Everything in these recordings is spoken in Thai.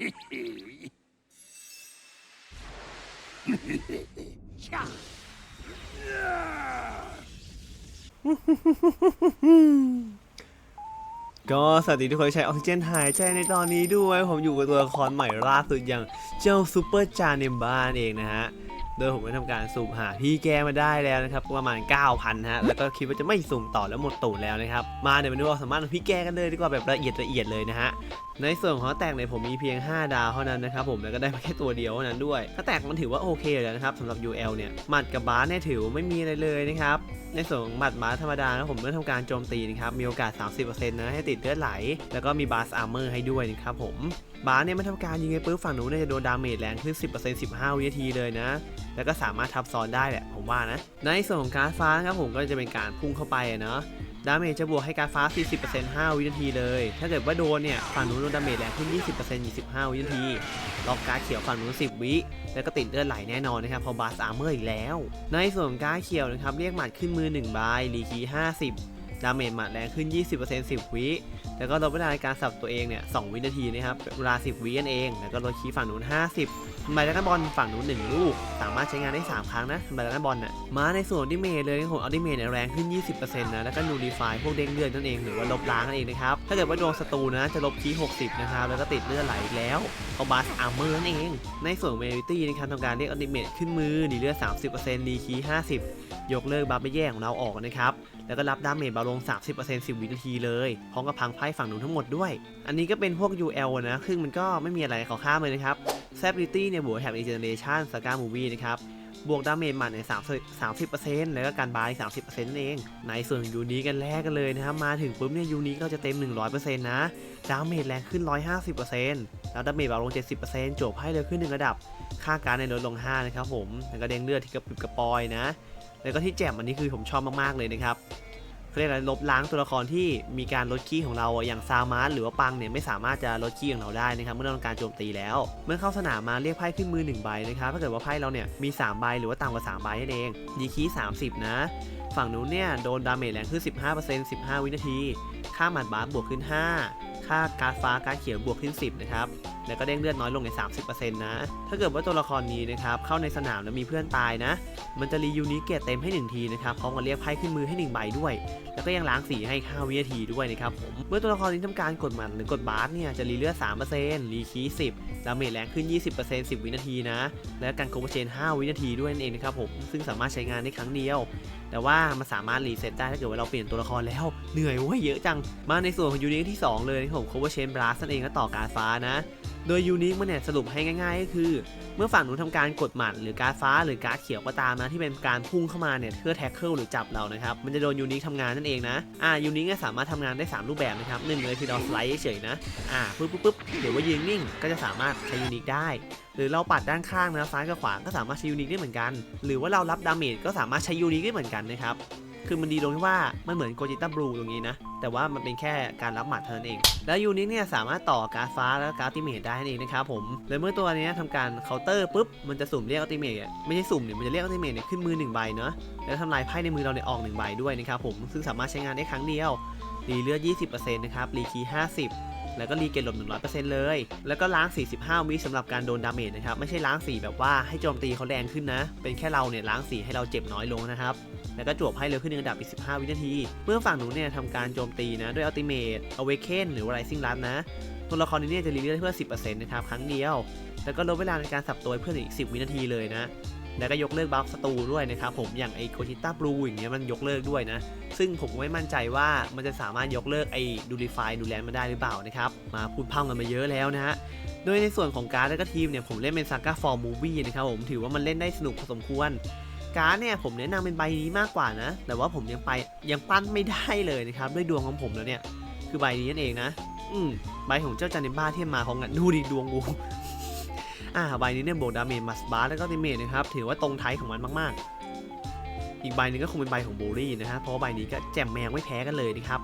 ก็สวัสดีทุกคนใช้ออกซิเจนหายใจในตอนนี้ด้วย ผมอยู่กับตัวละครใหม่ล่าสุดอย่างเจ้าซูเปอร์จาเนมบ้านเองนะฮะ โดยผมได้ทำการสุ่มหาพี่แกมาได้แล้วนะครับประมาณ 9,000ฮะแล้วก็คิดว่าจะไม่สุ่มต่อแล้วหมดตูดแล้วนะครับมาเดี๋ยวมาดูความสามารถของพี่แกกันเลยดีกว่าแบบละเอียดละเอียดเลยนะฮะในส่วนของแตกเนี่ยผมมีเพียง 5 ดาวเท่านั้นนะครับผมแล้วก็ได้มาแค่ตัวเดียวเท่านั้นด้วยถ้าแตกมันถือว่าโอเคเลยนะครับสำหรับ UL เนี่ยหมัดกับบาสเนี่ยถือว่าไม่มีอะไรเลยนะครับในส่วนของหมัดบาสธรรมดานะผมเมื่อทำการโจมตีนะครับมีโอกาส 30%นะให้ติดเลือดไหล แล้วก็มีบาสอาร์เมอร์ให้ด้วยนะครับผมบาสเนี่ยไม่ทำการยิงไงปุ๊บฝั่งนู้นเนี่ยจะโดนดาเมจแรงขึ้น 10% 15 วินาทีเลยนะแล้วก็สามารถทับซ้อนได้แหละผมว่านะ ในส่วนของการฟ้านะครับผมก็จะเป็นการพุ่งเข้าไปเนาะดาเมจจะบวกให้การฟ้า 40% 5 วินาทีเลย ถ้าเกิดว่าโดนเนี่ยฝั่งนู้นโดนดาเมจแรงขึ้น 20% 25 วินาทีล็อกการเขียวฝั่งนู้น 10 วิ แล้วก็ติดเลือดไหลแน่นอนนะครับพอบาสอาร์เมอร์อีกแล้ว ในส่วนของการเขียวนะครับเรียกหมัดขึ้นมือ1ใบรีคี 50 ดาเมจหมัดแรงขึ้น 20% 10 วิ แล้วก็ลดเวลาในการสับตัวเองเนี่ย 2 วินาทีนะครับ เวลา 10 วินั่นเอง แล้วก็ลดคีฝั่งนู้น 50 ทำลาดักบอลฝั่งนู้น1ลูก สามารถใช้งานได้ 3 ครั้งนะทำลาดักบอลน่ะมาในส่วนอัลติเมทเลยของอัลติเมทเนี่ยแรงขึ้น 20%นะแล้วก็นูริฟพวกเด้งเลือดนั่นเองหรือว่าลบล้างนั่นเองนะครับถ้าเกิดว่าโดนศัตรูนะจะลบคี60นะครับแล้วก็ติดเลือดไหลแล้วเอาบัสอาร์เมอร์นั่นเอง ในส่วนเมลิตี้นะครับทำการเรียกอัลติเมทขึ้นมือดีเลือด 30%รีคี50 ยกเลิกบัฟไปแย่ของเราออกนะครับ แล้วก็รับดาเมจเบาลง 30% 10 วินาทีเลยพร้อมกับพังไพ่ฝั่งนู้นทั้งหมดด้วย อันนี้ก็เป็นพวก UL นะซึ่งมันก็ไม่มีอะไรขอข้ามเลยนะครับ s a b i l i t y เนี่ยบวกแถบ Regeneration สกา Movie นะครับบวกดาเมจหมัดใน30 30%แล้วก็การบาย 30%นั่นเอง ในส่วนยูนิกันแรกกันเลยนะครับ มาถึงปุ๊บเนี่ยยูนิก็จะเต็ม 100%นะ ดาเมจแรงขึ้น 150%แล้วดาเมจเบาลง 70%จบให้เร็วขึ้น 1 ระดับ ค่าการในลดลง 5 นะครับผม แล้วก็เด้งเลือดที่กระปิบกระปอยนะ แล้วก็ที่แจ่มอันนี้คือผมชอบมากๆเลยนะครับเขาเรียกอะไรลบล้างตัวละครที่มีการลดขี้ของเราอย่างซามาร์หรือว่าปังเนี่ยไม่สามารถจะลดขี้ของเราได้นะครับเมื่อเราทำการโจมตีแล้ว เมื่อเข้าสนามมาเรียกไพ่ขึ้นมือ1ใบนะครับถ้าเกิดว่าไพ่เราเนี่ยมี 3 ใบหรือว่าต่ำกว่า3ใบนั่นเองดีคี30 นะ ฝั่งนู้นเนี่ยโดนดาเมจแรงขึ้น15% 15 วินาที ค่าหมัดบาสบวกขึ้น 5 ค่าการดฟ้าการดเขียวบวกขึ้น 10 นะครับ แล้วก็เด้งเลือดน้อยลงใน 30%นะ ถ้าเกิดว่าตัวละครนี้นะครับเข้าในสนามแล้วมีเพื่อนตายนะ มันจะรียูนิเกตเต็มให้ 1 ทีนะครับพร้อมกับเรียกไพ่ขึ้นมือให้ 1 ใบด้วย แล้วก็ยังล้างสีให้ 5 วินาทีด้วยนะครับผม เมื่อตัวละครนี้ทำการกดหมันหรือกดบาร์สเนี่ยจะรีเลือด 3%รีคี10ดาเมจแรงขึ้น 20% 10 วินาทีนะ และการโคเวเชน 5 วินาทีด้วยนั่นเองนะครับผม ซึ่งสามารถใช้งานได้ครั้งเดียวแต่ว่ามันสามารถรีเซ็ตได้ถ้าเกิดว่าเราเปลี่ยนตัวละครแล้วเหนื่อยเว้ยเยอะจัง มาในส่วนของยูนิคที่ 2 เลยของ cover chain blast นั่นเองก็ต่อการฟ้านะ โดยยูนิคมันเนี่ยสรุปให้ง่าย ๆ ก็คือ เมื่อฝั่งนู้นทำการกดหมัดหรือการฟ้าหรือการเขียวก็ตามนะที่เป็นการพุ่งเข้ามาเนี่ยเพื่อแท็กเกิลหรือจับเรานะครับมันจะโดนยูนิคทำงานนั่นเองนะอ่ายูนิคเนี่ยสามารถทำงานได้ 3 รูปแบบนะครับหนึ่งเลยคือเราสไลด์เฉยๆนะอ่าปุ๊บปุ๊บปุ๊บหรือว่ายืนนิ่งก็จะสามารถใช้ยูนิคได้หรือเราปัดด้านข้างนะซ้ายกับขวาก็สามารถใช้ยูนิคได้เหมือนกัน หรือว่าเรารับดาเมจก็สามารถใช้ยูนิคได้เหมือนกันนะครับ คือมันดีตรงที่ว่ามันเหมือนโกจิต้าบลูตรงนี้นะ แต่ว่ามันเป็นแค่การรับหมัดเท่านั้นเอง แล้วยูนิคเนี่ยสามารถต่อการดฟ้าแล้วก็การ์ดติเมทได้นั่นเองนะครับผมแล้วเมื่อตัวนี้ทำการเคาน์เตอร์ปุ๊บมันจะสุ่มเรียกอัลติเมทไม่ใช่สุ่มเนี่ยมันจะเรียกอัลติเมทเนี่ยขึ้นมือ1ใบเนาะแล้วทำลายไพ่ในมือเราเนี่ยออก1ใบด้วยนะครับผมซึ่งสามารถใช้งานได้ครั้งเดียวรีเลือด 20%นะครับรีคี50 แล้วก็รีเกตหลบ100%เลย แล้วก็ล้าง 45 วิสำหรับการโดนดาเมจนะครับ ไม่ใช่ล้างสีแบบว่าให้โจมตีเขาแรงขึ้นนะ เป็นแค่เราเนี่ยล้างสีให้เราเจ็บน้อยลงนะครับ แล้วก็จวบให้เร็วขึ้นในระดับอีก 15 วินาที เมื่อฝั่งหนูเนี่ยทำการโจมตีนะด้วยอัลติเมทอเวเคนหรือไรซิ่งรันนะ ตัวละครนี้เนี่ยจะรีเลือดเพื่อ 10%นะครับครั้งเดียว แล้วก็ลดเวลาในการสับตัวเพื่อนอีก 10 วินาทีเลยนะ แล้วก็ยกเลิกบัฟศัตรูด้วยนะครับผมอย่างไอโคชิต้าบลูอย่างเงี้ยมันยกเลิกด้วยนะ ซึ่งผมไม่มั่นใจว่ามันจะสามารถยกเลิกไอดูริฟายดูแลนมาได้หรือเปล่านะครับมาพูดพร่ำกันมาเยอะแล้วนะฮะโดยในส่วนของการ์ดและก็ทีมเนี่ยผมเล่นเป็นซาก้าฟอร์มูวี่นะครับผมถือว่ามันเล่นได้สนุกพอสมควรการ์ดเนี่ยผมแนะนำเป็นใบนี้มากกว่านะ แต่ว่าผมยังไปยังปั้นไม่ได้เลยนะครับด้วยดวงของผมแล้วเนี่ยคือใบนี้นั่นเองนะ อืมใบของเจ้าจันเนบ้าที่มาของงันดูดิดวงกู อ่าใบนี้เนี่ยโบกดาเมจมัสบาร์แล้วก็ติเมจนะครับ ถือว่าตรงไทยของมันมากๆ อีกใบหนึงก็คงเป็นใบของโบลี่นะฮะเพราะว่าใบนี้ก็แจ่มแมงไม่แพ้กันเลยนะครับ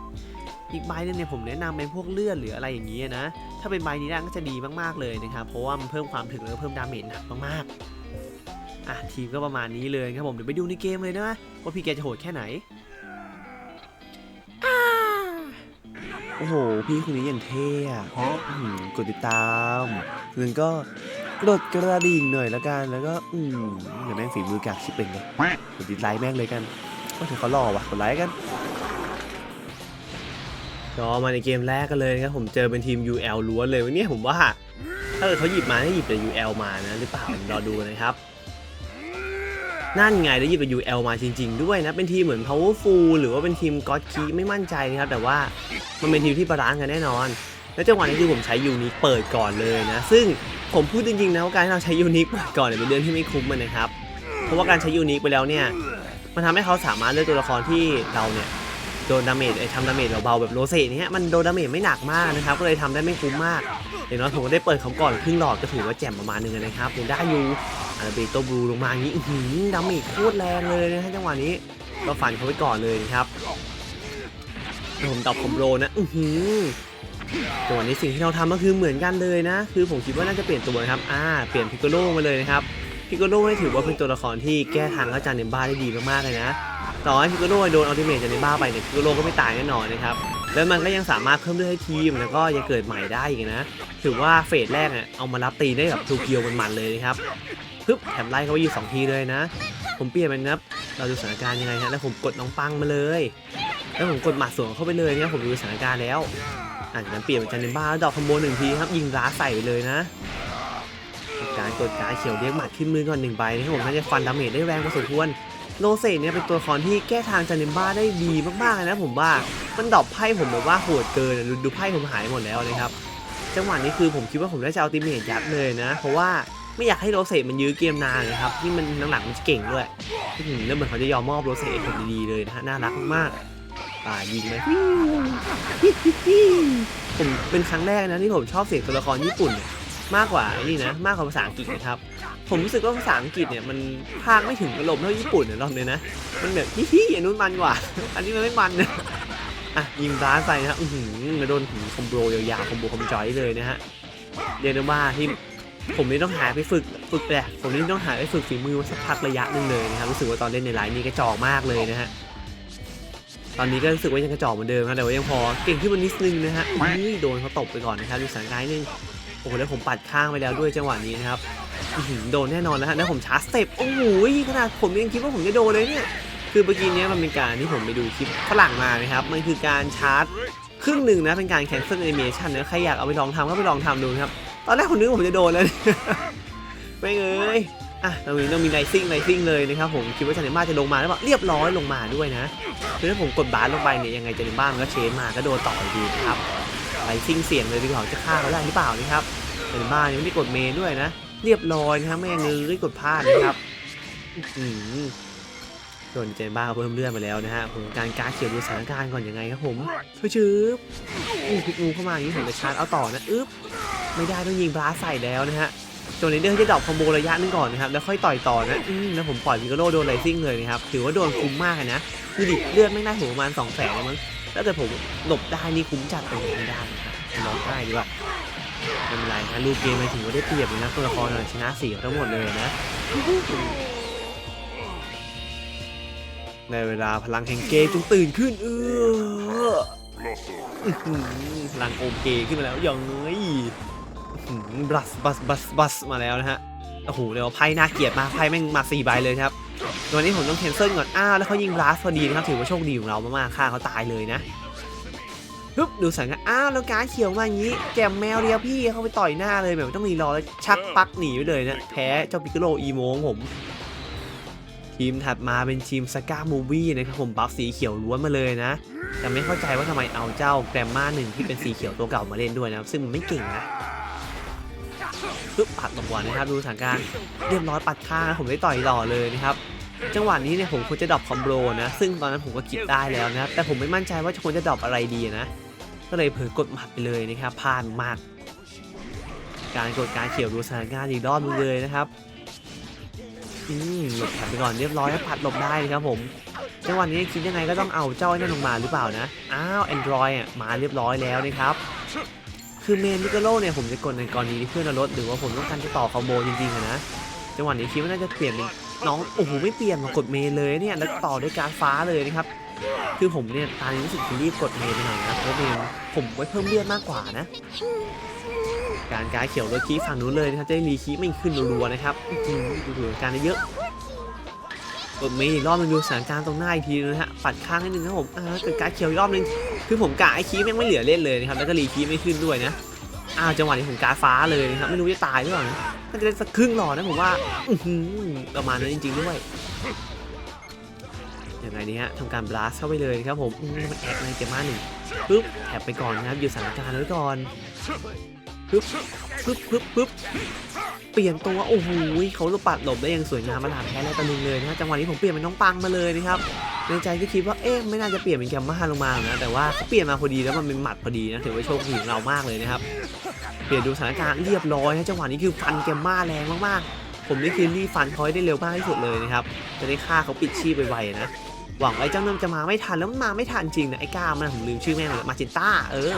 อีกใบหนึงเนี่ยผมแนะนำเป็นพวกเลือดหรืออะไรอย่างนี้นะ ถ้าเป็นใบนี้ได้ก็จะดีมากๆเลยนะครับ เพราะว่ามันเพิ่มความถึงแล้วก็เพิ่มดาเมจหนักมากๆ อะทีมก็ประมาณนี้เลยครับผมเดี๋ยวไปดูในเกมเลยนะว่าพี่แกจะโหดแค่ไหน โอ้โห พี่คนนี้อย่างเท่อะอื้อหือกดติดตามเงินก็ กดกระดิ่งหน่อยละกัน แล้วก็อืมเดี๋ยวแม่งฝีมือกากชิบเป็นไงกดติดไลค์แม่งเลยกันก็ถือเขาหล่อว่ะกดไลค์กันก็มาในเกมแรกกันเลยนะครับผมเจอเป็นทีม UL ล้วนเลยวันนี้ผมว่า ถ้าเกิดเขาหยิบมาให้หยิบแต่ UL มานะหรือเปล่ารอดูนะครับ นั่นไงได้หยิบแต่ UL มาจริง ๆ ด้วยนะ เป็นทีมเหมือน Powerful หรือว่าเป็นทีม God Key ไม่มั่นใจนะครับ แต่ว่ามันเป็นทีมที่บาลานซ์กันแน่นอน และจังหวะนี้คือผมใช้ยูนิคเปิดก่อนเลยนะ ซึ่งผมพูดจริงๆนะว่าการที่เราใช้ยูนิคเปิดก่อนเนี่ยเป็นเรื่องที่ไม่คุ้มมันนะครับ เพราะว่าการใช้ยูนิคไปแล้วเนี่ยมันทำให้เขาสามารถเลือกตัวละครที่เราเนี่ยโดนดาเมจไอ้ทำดาเมจเบาๆแบบโรเซ่เนี่ยมันโดนดาเมจไม่หนักมากนะครับก็เลยทำได้ไม่คุ้มมากอย่างน้อยผมก็ได้เปิดเขาก่อนครึ่งหลอดก็ถือว่าแจ่มประมาณนึงนะครับยังได้อยู่อาราเบโตบลูลงมาอย่างนี้อือหือดาเมจโคตรแรงเลยนะฮะจังหวะนี้ก็ฟันเขาไว้ก่อนเลยนะครับเดี๋ยวผมตอบคอมโบนะ อื้อหือ จังหวะนี้สิ่งที่เราทำก็คือเหมือนกันเลยนะ คือผมคิดว่าน่าจะเปลี่ยนตัวนะครับ อ่า เปลี่ยนพิกโกโลมาเลยนะครับ พิกโกโลนี่ถือว่าเป็นตัวละครที่แก้ทางอาจารย์เนมบ้าได้ดีมากๆเลยนะ ต่อให้พิกโกโลโดนอัลติเมทจากเนมบ้าไปเนี่ยพิกโกโลก็ไม่ตายแน่นอนนะครับ แล้วมันก็ยังสามารถเพิ่มเลือดให้ทีม แล้วก็ยังเกิดใหม่ได้อีกนะ ถือว่าเฟสแรกเนี่ยเอามารับตีได้แบบทูเกียวมันๆเลยนะครับ ปึ๊บ แถมไล่เขาไปอยู่สองทีเลยนะ ผมเปลี่ยนเป็นนะครับ เราดูสถานการณ์ยังไงฮะ แล้วผมกดน้องปังมาเลย แล้วผมกดหมัดสวนเข้าไปเลยเนี่ยผมดูสถานการณ์แล้วอะจากนั้นเปลี่ยนเป็นจันเนบ้าแล้วดอกคอมโบหนึ่งทีครับ ยิงร้าใส่ไปเลยนะ การกดการเขียวเรียกหมัดขึ้นมือก่อนหนึ่งใบนะครับผมน่าจะฟันดาเมจได้แรงพอสมควรโลเซเนี่ยเป็นตัวละครที่แก้ทางจันเนบ้าได้ดีมากๆนะผมว่ามันดอปไพ่ผมแบบว่าโหดเกินดูดูไพ่ผมหายหมดแล้วนะครับจังหวะนี้คือผมคิดว่าผมได้จะเอาติเมจยัดเลยนะ เพราะว่า ไม่อยากให้โรเซ่มันยื้อเกมนานนะครับที่มันหลังๆมันเก่งด้วยแล้วเหมือนเขาจะยอมมอบโรเซผมดีๆเลยนะฮะน่ารักมากๆอ่ายิงเลยผมเป็นครั้งแรกนะที่ผมชอบเสียงตัวละครญี่ปุ่นมากกว่านี่นะมากกว่าภาษาอังกฤษนะครับ ผมรู้สึกว่าภาษาอังกฤษเนี่ยมันพากไม่ถึงอารมณ์เท่าญี่ปุ่นเนี่ยรอบนี้นะ มันแบบฮิฮิอันนู้นมันกว่า อันนี้มันไม่มันนะอะยิงร้านใส่นะอือหือมาโดนคอมโบยาวๆคอมโบคอมจอยเลยนะฮะเรียกได้ว่าที่ ผมนี่ต้องหาไปฝึกฝึกแหละผมนี่ต้องหาไปฝึกฝีมือมาสักพักระยะหนึ่งเลยนะครับรู้สึกว่าตอนเล่นในไลน์นี่กระจอกมากเลยนะฮะตอนนี้ก็รู้สึกว่ายังกระจอกเหมือนเดิมครับแต่ว่ายังพอเก่งขึ้นมานิดนึงนะฮะอุ้ยโดนเขาตบไปก่อนนะครับดูสถานการณ์นิดนึงโอ้โหแล้วผมปัดข้างไปแล้วด้วยจังหวะนี้นะครับโดนแน่นอนแล้วฮะแล้วผมชาร์จสเต็ปโอ้โหขนาดผมยังคิดว่าผมจะโดนเลยเนี่ยคือเมื่อกี้นี้มันเป็นการที่ผมไปดูคลิปฝรั่งมานะครับมันคือการชาร์จครึ่งหนึ่งนะเป็นการแคนเซิลแอนิเมชันนะใครอยากเอาไปลองทำก็ไปลองทำดูครับ ตอนแรกผมนึกผมจะโดนแล้วไม่เอ้ยอะตรงนี้ต้องมีไลซิ่งไลซิ่งเลยนะครับผมคิดว่าจันเนม่าจะลงมาแล้วบอกเรียบร้อยลงมาด้วยนะคือถ้าผมกดบาร์ลงไปเนี่ยยังไงจันเนม่ามันก็เชนมาก็โดนต่ออยู่ดีครับไลซิ่งเสี่ยงเลยดีกว่าจะฆ่าเขาได้หรือเปล่านี่ครับเป็นบ้านยังไม่ได้กดเมนด้วยนะ เรียบร้อยนะครับไม่งั้นเลยกดพลาดนะครับอื้อหือส่วนเจนบ้าเขาเพิ่มเลือดมาแล้วนะฮะผมการการเขียวดูสถานการณ์ก่อนยังไงครับผมชืบชืบอู้พิกงูเข้ามาอย่างนี้ผมจะชาร์จเอาต่อนะอึ๊บ ไม่ได้ต้องยิงบลาสใส่แล้วนะฮะจนในเดือนจะดรอปคอมโบระยะนึงก่อนนะครับแล้วค่อยต่อยต่อนะอืมแล้วผมปล่อยพิกโลโดนไลซิ่งเลยนะครับถือว่าโดนคุ้มมากนะคือดิเลือดไม่ได้ถึงประมาณ2 0 0แสนมั้งถ้าเกิดผมหลบได้นี่คุ้มจัดเลยไม่ได้นะครับร้องไห้ดีกว่าไม่เป็นไรฮะลูกเกมมันถือว่าได้เปรียบเลยนะตัวละครชนะสี่ทั้งหมดเลยนะในเวลาพลังแห่งเกมจงตื่นขึ้นเออพลังโอมเกขึ้นมาแล้วยังไง บัสบัสบัสบัสมาแล้วนะฮะ โอ้โหเดี๋ยวไพ่น่าเกลียดมากไพ่แม่งมาสี่ใบเลยครับตอนนี้ผมต้องเคนเซิลก่อน อ้าว แล้วเขายิงบลัสพอดีนะครับ ถือว่าโชคดีของเรามากๆฆ่าเขาตายเลยนะปึ๊บดูสังกัดอ้าว แล้วการเขียวมาอย่างนี้ แจมแมวเดียวพี่เข้าไปต่อยหน้าเลยแบบไม่ต้องรีรอแล้วชักปักหนีไปเลยนะ แพ้เจ้าปิกโลอีโมงผม ทีมถัดมาเป็นทีมสก้ามูวี่นะครับผมบัฟสีเขียวล้วนมาเลยนะ แต่ไม่เข้าใจว่าทำไมเอาเจ้าแกรมมาหนึ่งที่เป็นสีเขียวตัวเก่ามาเล่นด้วยนะซึ่งมันไม่เก่งนะ ปึ๊บปัดลงก่อนนะครับดูสถานการณ์เรียบร้อยปัดข้างผมได้ต่อยต่อเลยนะครับจังหวะนี้เนี่ยผมควรจะดรอปคอมโบนะ ซึ่งตอนนั้นผมก็คิดได้แล้วนะครับแต่ผมไม่มั่นใจว่าจะควรจะดรอปอะไรดีนะ ก็เลยเผลอกดหมัดไปเลยนะครับพลาดมาก การกดการเขียวดูสถานการณ์อีกรอบนึงเลยนะครับอืมหลบไปก่อนเรียบร้อยแล้วผัดหลบได้นะครับผมจังหวะนี้คิดยังไงก็ต้องเอาเจ้าไอ้นั่นลงมาหรือเปล่านะอ้าว Android อะมาเรียบร้อยแล้วนะครับ คือเมนมิกโลเนี่ยผมจะกดในกรณีที่เพื่อนเราลดหรือว่าผมต้องการจะต่อคอมโบจริงๆอะนะจังหวะนี้คิดว่าน่าจะเปลี่ยนเป็นน้องโอ้โหไม่เปลี่ยนมากดเมนเลยเนี่ยแล้วต่อด้วยการฟ้าเลยนะครับคือผมเนี่ยตอนนี้รู้สึกจะรีบกดเมย์ไปหน่อยนะเพราะเมย์ผมไว้เพิ่มเลือดมากกว่านะ การการเขียวรถคีฝั่งนู้นเลยนะครับจะได้รีคีไม่ขึ้นรัวๆนะครับอื้อหือดูการได้เยอะ มีอีกรอบนึงดูสถานการณ์ตรงหน้าอีกทีนะฮะปัดข้างนิดนึงครับผมอ่าเกิดการเขียวอีกรอบนึงคือผมกะไอคีแม่งไม่เหลือเล่นเลยนะครับแล้วก็รีคีไม่ขึ้นด้วยนะอ้าวจังหวะนี้ผมการฟ้าเลยนะครับไม่รู้จะตายหรือเปล่านะน่าจะได้สักครึ่งหลอดนะผมว่าอื้อหือประมาณนั้นจริง ๆด้วยยังไงดีฮะทำการบลัสเข้าไปเลยนะครับผมมันแอคในเกมมาหนึ่งปึ๊บแถบไปก่อนนะครับหยุดสถานการณ์ไว้ก่อน ปึ๊บปึ๊บปึ๊บปึ๊บเปลี่ยนตัวโอ้โหเขาจะปัดหลบได้อย่างสวยงามมาลามแพ้แล้วตะลึงเลยนะฮะจังหวะนี้ผมเปลี่ยนเป็นน้องปังมาเลยนะครับในใจก็คิดว่าเอ๊ะไม่น่าจะเปลี่ยนเป็นแกมมาลงมาหรอกนะแต่ว่าเขาเปลี่ยนมาพอดีแล้วมันเป็นหมัดพอดีนะถือว่าโชคดีของเรามากเลยนะครับเปลี่ยนดูสถานการณ์เรียบร้อยนะจังหวะนี้คือฟันแกมมาแรงมากๆ ผมนี่คือรีฟันเขาให้ได้เร็วมากที่สุดเลยนะครับจะได้ฆ่าเขาปิดชีพไวๆนะหวังไอ้เจ้าเนิมจะมาไม่ทันแล้วมันมาไม่ทันจริงนะไอ้ก้ามันผมลืมชื่อแม่งเลยมาจินต้าเออ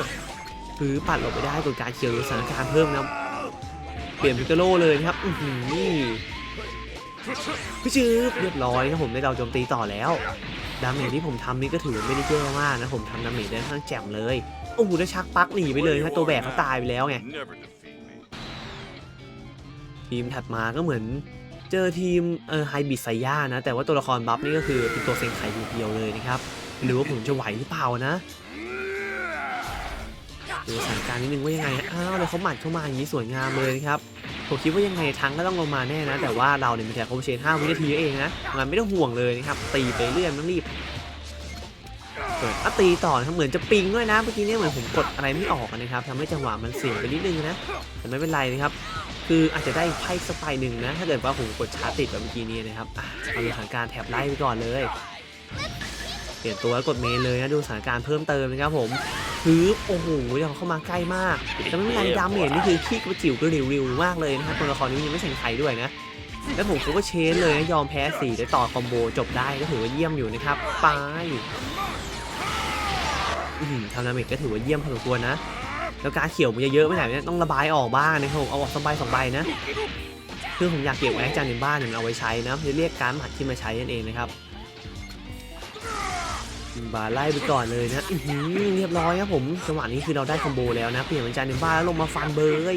คือปัดหลบไปได้กดการเขียวสถานการณ์เพิ่มนะเปลี่ยนพิกาโลเลยนะครับอือหือนี่พี่จืบเรียบร้อยนะผมได้เราโจมตีต่อแล้วดาเมจที่ผมทำนี่ก็ถือไม่ได้แย่มากนะผมทำดาเมจได้ค่อนข้างแจ่มเลยโอ้โหได้ชักปักหนีไปเลยนะตัวแบกเขาตายไปแล้วไงทีมถัดมาก็เหมือนเจอทีมเออไฮบิดไซย่านะ แต่ว่าตัวละครบัฟนี่ก็คือเป็นตัวเซงไคเดียวเลยนะครับหรือว่าผมจะไหวหรือเปล่านะ ดูสถานการณ์นิดนึงว่ายังไงอ้าวแล้วเขาหมัดเข้ามาอย่างนี้สวยงามเลยครับผมคิดว่ายังไงทั้งก็ต้องลงมาแน่นะ แต่ว่าเราเนี่ยมีแถบคอมเชน5วินาทีเองนะงานไม่ต้องห่วงเลยนะครับตีไปเรื่อยต้องรีบเปิดอะตีต่อนะครับเหมือนจะปิงด้วยนะเมื่อกี้เนี่ยเหมือนผมกดอะไรไม่ออกนะครับทำให้จังหวะมันเสียไปนิดนึงนะแต่ไม่เป็นไรนะครับคืออาจจะได้ไพ่สักใบหนึ่งนะ ถ้าเกิดว่าผมกดชาร์ติดแบบเมื่อกี้นี้นะครับอะเอาสถานการณ์แถบไล่ไปก่อนเลย เปลี่ยนตัวแล้วกดเมนเลยนะดูสถานการณ์เพิ่มเติมนะครับผมคือโอ้โหเราเข้ามาใกล้มากแต่ไม่เป็นไรดาเมจนี่คือขี้กระจิ๋วกระริวๆมากเลยนะครับตัวละครนี้ยังไม่แข่งใครด้วยนะแล้วผมก็เชนเลยนะยอมแพ้สี่ได้ต่อคอมโบจบได้ก็ถือว่าเยี่ยมอยู่นะครับไปทำดาเมจก็ถือว่าเยี่ยมพอสมควรนะแล้วการเขียวมันจะเยอะไม่ไหนเนี่ยต้องระบายออกบ้างนะครับผมเอาออกสองใบสองใบนะคือผมอยากเก็บไว้ให้จานในบ้านเนี่ยเอาไว้ใช้นะจะเรียกการหมัดที่มาใช้นั่นเองนะครับ บาไล่ไปก่อนเลยนะอือหือเรียบร้อยครับผมจังหวะนี้คือเราได้คอมโบแล้วนะเปลี่ยนเป็นจานในบ้านแล้วลงมาฟันเบย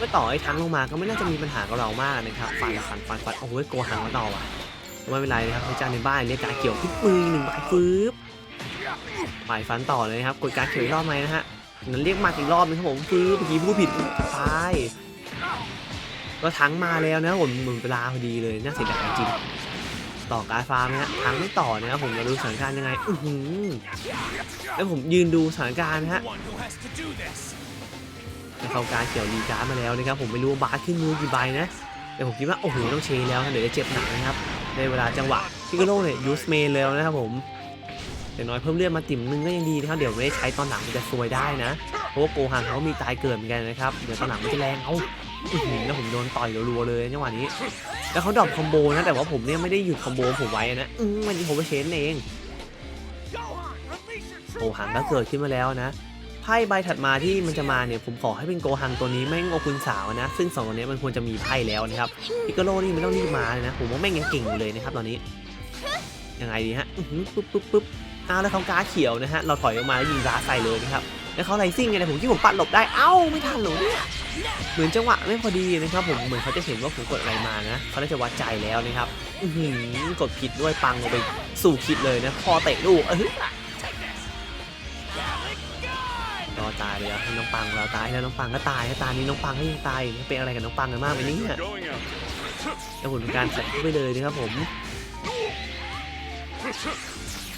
ก็ต่อไอ้ทั้งลงมาก็ไม่น่าจะมีปัญหากับเรามากนะครับฟันฟันฟันฟันโอ้ยโกหังมาต่อว่ะไม่เป็นไรนะครับให้จานในบ้านเรียกการเกี่ยวที่มือหนึ่งใบฟืบฝ่ายฟันต่อเลยครับกดการเขียวรอบไหมนะฮะนั้นเรียกมาอีกรอบนึงครับผมคือเมื่อกี้พูดผิดตายก็ทั้งมาแล้วนะผมหมุนเวลาพอดีเลยน่าเสียดายจริง ต่อการฟาร์มนะฮะทั้งไม่ต่อนะครับผมมาดูสถานการณ์ยังไงอือหือแล้วผมยืนดูสถานการณ์นะฮะ One who has to do this. แล้วเขาการเขียวรีการ์ดมาแล้วนะครับผมไม่รู้ว่าบาสขึ้นมือกี่ใบนะแต่ผมคิดว่าโอ้โหต้องเชยแล้วนะเดี๋ยวจะเจ็บหนักนะครับในเวลาจังหวะพิกโลเนี่ยยูสเมนแล้วนะครับผมอย่น้อยเพิ่มเลือดมาติ่มนึงก็ยังดีนะครับเดี๋ยวไม่ได้ใช้ตอนหลังมันจะซวยได้นะเพราะว่าโกหังเขามีตายเกิดเหมือนกันนะครับเดี๋ยวตอนหลังมันจะแรงเอา อื้อหือแล้วผมโดนต่อยรัวๆเลยจังหวะนี้ แล้วเขาดรอปคอมโบนะแต่ว่าผมเนี่ยไม่ได้หยุดคอมโบผมไว้นะอืมมันยิงผมไปเชนเองโกหังก็เกิดขึ้นมาแล้วนะไพ่ใบถัดมาที่มันจะมาเนี่ยผมขอให้เป็นโกหังตัวนี้แม่งโอคุณสาวนะ ซึ่งสองตัวนี้มันควรจะมีไพ่แล้วนะครับพิกโลนี่ไม่ต้องรีบมาเลยนะ ผมว่าแม่งยังเก่งอยู่เลยนะครับตอนนี้ยังไงดีฮะอือหือปุ๊บปุ๊บปุ๊บอ้าวแล้วเขากาเขียวนะฮะเราถอยออกมาแล้วยิงราใส่เลยนะครับ แล้วเขาไลซิ่งไงนะผมที่ผมปัดหลบได้ เอ้าไม่ทันหรอเนี่ยเหมือนจังหวะไม่พอดีนะครับผมเหมือนเขาจะเห็นว่าผมกดอะไรมานะเขาจะวัดใจแล้วนะครับอือหือกดผิดด้วยปังลงไปสู่คิดเลยนะพอเตะลูกเออรอตายไปแล้วให้น้องปังเราตายแล้วน้องปังก็ตายแล้วตานี้น้องปังก็ยังตายเป็นอะไรกับน้องปังกันมากไปเนี่ย Going out. แล้วผลการใส่ไปเลยนะครับผม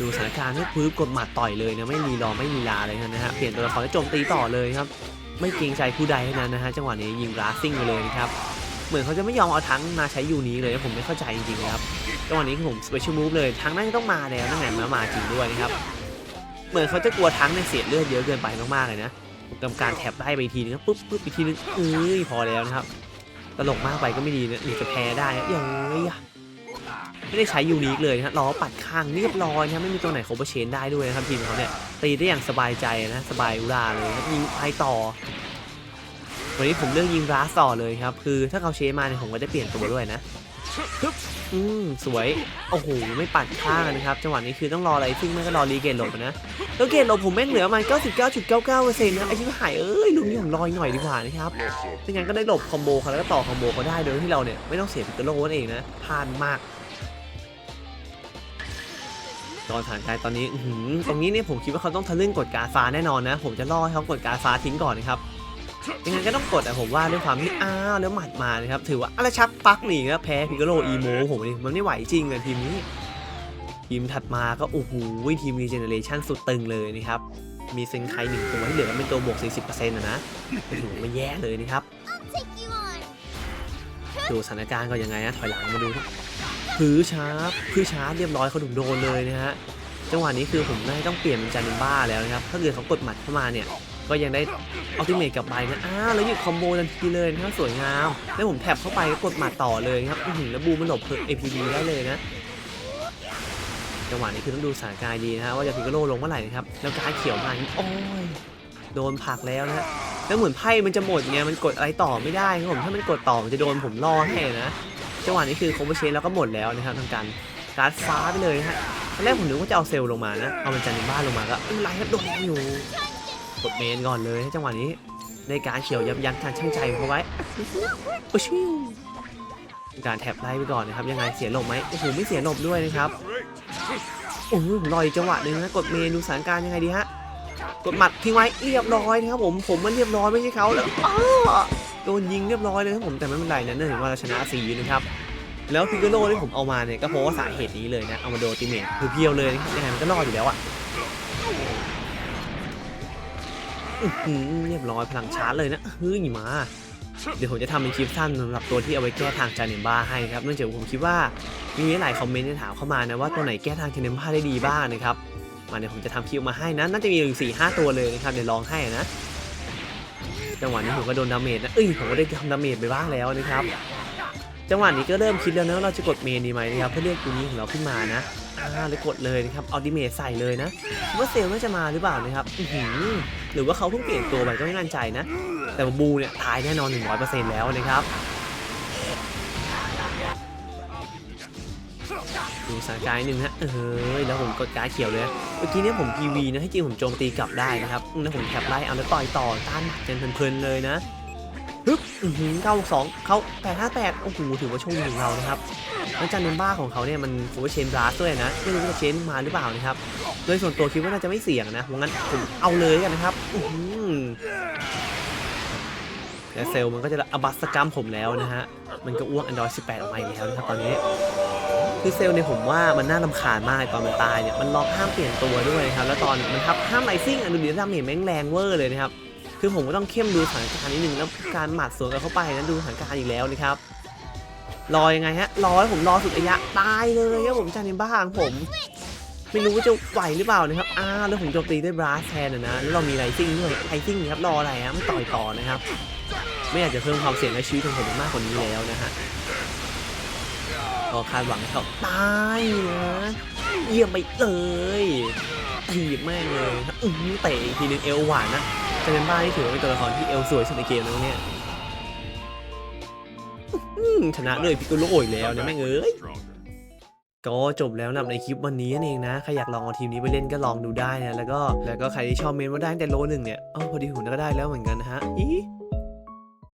ดูสถานการณ์นี่พื้นกดหมัดต่อยเลยนะไม่มีรอไม่มีลาเลยนะฮะเปลี่ยนตัวละครแล้วโจมตีต่อเลยครับ ไม่เกรงใจผู้ใดทั้งนั้นนะฮะจังหวะนี้ยิงราซิ่งไปเลยนะครับเหมือนเขาจะไม่ยอมเอาทั้งมาใช้ยูนี้เลยผมไม่เข้าใจจริงๆครับจังหวะนี้ผมสเปเชียลมูฟเลยทั้งน่าจะต้องมาแล้วนั่นไงมามาจริงด้วยนะครับเหมือนเขาจะกลัวทั้งในเสียเลือดเยอะเกินไปมากๆเลยนะผมทำการแท็บได้ไปทีนึงปุ๊บปุ๊บอีกทีนึงเอ้ยพอแล้วนะครับตลกมากไปก็ไม่ดีนะหรือจะแพ้ได้เย้ยอะ ไม่ได้ใช้ยูนิคเลยนะล้อปัดข้างเรียบร้อยนะไม่มีตัวไหนโคเวอร์เชนได้ด้วยนะครับทีมเขาเนี่ยตีได้อย่างสบายใจนะสบายอุราเลยนะยิงไปต่อวันนี้ผมเลือกยิงราสต่อเลยครับ คือถ้าเขาเชนมาเนี่ยผมก็จะเปลี่ยนตัวด้วยนะอืมสวย โอ้โห ไม่ปัดข้างนะครับ จังหวะนี้คือต้องรออะไรซึ่งไม่ก็รอรีเกตหลบนะแล้วเกตหลบผมแม่งเหลือประมาณ99.99%นะไอชิบหายเอ้ยลุงนี่ผมรออีกหน่อยดีกว่านะครับไม่งั้นก็ได้หลบคอมโบเขาแล้วก็ต่อคอมโบเขาได้โดยที่เราเนี่ยไม่ต้องเสียปิกโลนั่นเองนะพลาดมาก ตอนสถานการณ์ตอนนี้อื้อหือตรงนี้เนี่ยผมคิดว่าเขาต้องทะลึ่งกดการฟ้าแน่นอนนะ ผมจะล่อให้เขากดการฟ้าทิ้งก่อนนะครับยังไงก็ต้องกดอะผมว่าด้วยความที่อ้าวแล้วหมัดมานะครับถือว่าอะไรชักปักหนีครับแพ้พิกโลอีโมผมนี่มันไม่ไหวจริงเลยทีมนี้ ทีมถัดมาก็โอ้โหทีมรีเจเนเรชันสุดตึงเลยนะครับมีเซนไคหนึ่งตัวที่เหลือก็เป็นตัวบวก 40%นะนะก็ถือว่าไม่แย่เลยนะครับ Take you on. ดูสถานการณ์ก็ยังไงนะถอยหลังมาดูครับ พื้ชาร์ปพื้ชาร์ปเรียบร้อยเขาถูกโดนเลยนะฮะจังหวะนี้คือผมน่าจะต้องเปลี่ยนเป็นจานิมบ้าแล้วนะครับถ้าเกิดเขากดหมัดเข้ามาเนี่ยก็ยังได้อัลติเมทกลับไปนะอ้าวแล้วหยุดคอมโบทันทีเลยนะสวยงามแล้วผมแท็บเข้าไปก็กดหมัดต่อเลยครับอื้อหือแล้วบูมันหลบเพอ APD ได้เลยนะจังหวะนี้คือต้องดูสถานการณ์ดีนะฮะว่าจะพิกโลลงเมื่อไหร่นะครับแล้วการเขียวมาโอ้ยโดนผลักแล้วนะฮะแล้วเหมือนไพ่มันจะหมดไงมันกดอะไรต่อไม่ได้ครับผมถ้ามันกดต่อมันจะโดนผมล่อให้นะ จังหวะนี้คือโคเวอร์เชนแล้วก็หมดแล้วนะครับทำการการดฟ้าไปเลยนะฮะตอนแรกผมนึกว่าจะเอาเซลล์ลงมานะ เอามันจันในบ้านลงมาก็ไม่เป็นไรครับโดนอยู่กดเมนก่อนเลยจังหวะนี้ ในการเขียวยับยั้งการช่างใจเขาไว้โอ้ชิวการแท็บไล่ไปก่อนนะครับยังไงเสียหลบไหมโอ้โหไม่เสียหลบด้วยนะครับโอ้โหผมรออีกจังหวะหนึ่งนะกดเมนดูสถานการณ์ยังไงดีฮะกดหมัดทิ้งไว้เรียบร้อยนะครับผมผมมันเรียบร้อยไม่ใช่เขาแล้วอ้า โดนยิงเรียบร้อยเลยครับผมแต่ไม่เป็นไรนะเนื่องจากว่าเราชนะสีนะครับแล้วพิกโลที่ผมเอามาเนี่ยก็เพราะว่าสาเหตุนี้เลยนะเอามาโดติเมทคือเพียวเลยนะครับยังไงมันก็รอดอยู่แล้วอะเรียบร้อยพลังชาร์จเลยนะเฮ้ยมาเดี๋ยวผมจะทำเป็นคลิปสั้นสำหรับตัวที่เอาไว้แก้ทางจาเนมบ้าให้ครับเนื่องจากผมคิดว่ามีหลายคอมเมนต์ที่ถามเข้ามานะว่าตัวไหนแก้ทางจาเนมบ้าได้ดีบ้างนะครับมาเดี๋ยวผมจะทำคลิปมาให้นะน่าจะมีอยู่สี่ห้าตัวเลยนะครับเดี๋ยวลองให้นะ จังหวะนี้ผมก็โดนดาเมจนะเอ้ยผมก็ได้ทำดาเมจไปบ้างแล้วนะครับ จังหวะนี้ก็เริ่มคิดแล้วนะว่าเราจะกดเมนดีไหมนะครับเพื่อเรียกตัวนี้ของเราขึ้นมานะอ่าเลยกดเลยนะครับเอาดิเมจใส่เลยนะว่าเซลล์น่าจะมาหรือเปล่านะครับหือหรือว่าเขาเพิ่งเปลี่ยนตัวไปก็ไม่มั่าใจนะ แต่บูเนี่ยตายแน่นอน100%แล้วนะครับ ดูสถานการณ์นิดนึงฮะเอ้ยแล้วผมกดการ์ดเขียวเลยเมื่อกี้เนี่ยผม PV นะให้จริงผมโจมตีกลับได้นะครับแล้วผมแท็บไล่เอาแล้วต่อยต่อต้านหมัดกันเพลินๆเลยนะฮึบอือหือเก้าสองเขาแปดห้าแปดโอ้โหถือว่าโชคดีของเรานะครับแล้วจันเนมบ้าของเขาเนี่ยมันโอเวอร์เชนบลัสด้วยนะไม่รู้จะเชนมาหรือเปล่านะครับโดยส่วนตัวคิดว่าน่าจะไม่เสี่ยงนะเพราะงั้นผมเอาเลยกันนะครับอือหือและเซลมันก็จะอบัสกรรมผมแล้วนะฮะมันก็อ้วก Android 18ออกมาอีกแล้วนะครับตอนนี้ คือเซลล์เนี่ยผมว่ามันน่ารำคาญมากตอนมันตายเนี่ยมันล็อกห้ามเปลี่ยนตัวด้วยนะครับแล้วตอนมันทับห้ามไลซิ่งอะดูดิดาเมจแม่งแรงเวอร์เลยนะครับคือผมก็ต้องเข้มดูสถานการณ์นิดนึงแล้วการหมัดสวนกันเข้าไปนะดูสถานการณ์อีกแล้วนะครับรอยังไงฮะรอให้ผมรอสุดระยะตายเลยครับผมจานิบ้าของผม ไม่รู้ว่าจะไหวหรือเปล่านะครับอ้าวแล้วผมโจมตีด้วยบราสแทนนะนะแล้วเรามีไลซิ่งด้วยไลซิ่งครับรออะไรฮะไม่ต่อยต่อนะครับ ไม่อยากจะเพิ่มความเสี่ยงในชีวิตของผมมากกว่านี้แล้วนะฮะ ก็คาดหวังให้เขาตายนะเยี่ยมไปเลยถีบแม่งเลยอื้อเตะอีกทีนึงเอวหวานนะจะเป็นบ้าที่ถือว่าเป็นตัวละครที่เอวสวยสุดในเกมแล้วเนี่ยชนะเลยพิกโกโลอีกแล้วนะแม่งเอ้ยก็จบแล้วสำหรับในคลิปวันนี้นั่นเองนะ ใครอยากลองเอาทีมนี้ไปเล่นก็ลองดูได้นะ แล้วก็แล้วก็ใครที่ชอบเมนว่าได้แต่โลหนึ่งเนี่ยอ๋อพอดีผมก็ได้แล้วเหมือนกันนะฮะอี